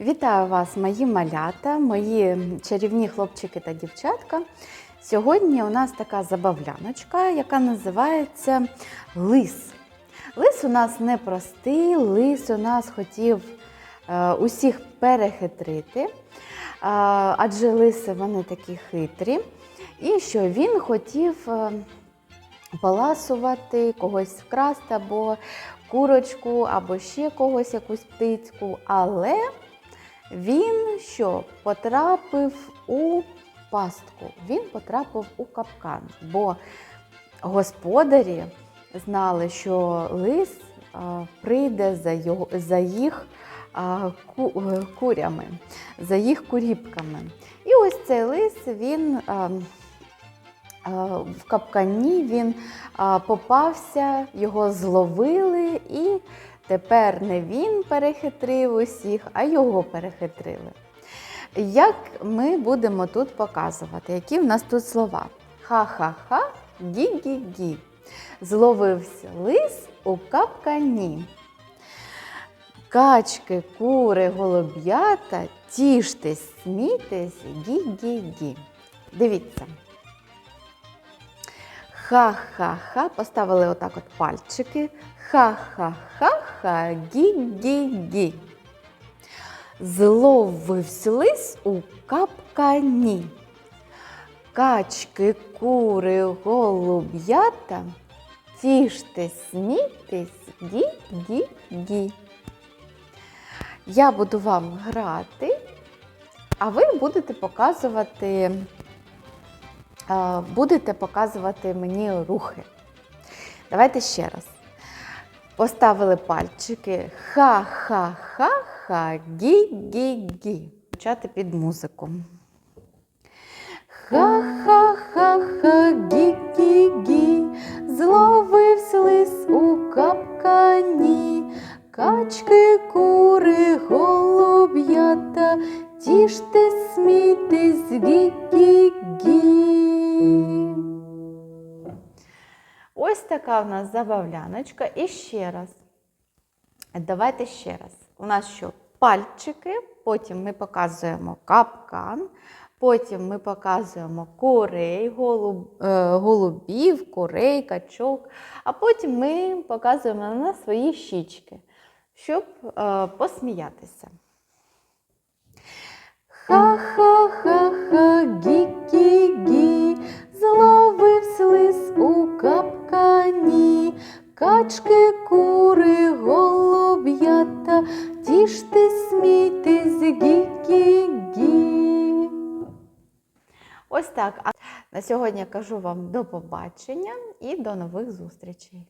Вітаю вас, мої малята, мої чарівні хлопчики та дівчатка. Сьогодні у нас така забавляночка, яка називається лис. Лис у нас не простий, лис у нас хотів е, усіх перехитрити, е, адже лиси вони такі хитрі. І що він хотів е, поласувати, когось вкрасти або курочку, або ще когось, якусь птицьку. Але він що потрапив у пастку, він потрапив у капкан, бо господарі знали, що лис прийде за, його, за їх ку, е, курями, за їх куріпками. І ось цей лис він. В капкані він попався, його зловили, і тепер не він перехитрив усіх, а його перехитрили. Як ми будемо тут показувати, які в нас тут слова? Ха-ха-ха, гі-гі-гі. Зловився лис у капкані. Качки, кури, голуб'ята, тіштесь, смійтесь, гі-гі-гі. Дивіться. Ха-ха-ха. Поставили отак от пальчики. Ха-ха-ха-ха, гі-гі-гі. Зловивсь лис у капкані. Качки, кури, голуб'ята. Тіштесь, смійтесь, гі-гі-гі. Я буду вам грати, а ви будете показувати будете показувати мені рухи. Давайте ще раз. Поставили пальчики. Ха-ха-ха-ха, гі-гі-гі. Почати під музику. Ха-ха-ха-ха, гі-гі-гі. Зловився лис у капкані. Качки, кури, голуб'ята, тіште, смійтесь, гі-гі-гі. Ось така в нас забавляночка. І ще раз. Давайте ще раз. У нас що? Пальчики, потім ми показуємо капкан, потім ми показуємо курей, голуб, е, голубів, курей, качок, а потім ми показуємо на свої щічки, щоб е, посміятися. Ха-ха-ха-ха, качки, кури, голуб'ята, тіште, смійтесь, гі-гі-гі. Ось так. А на сьогодні кажу вам до побачення і до нових зустрічей.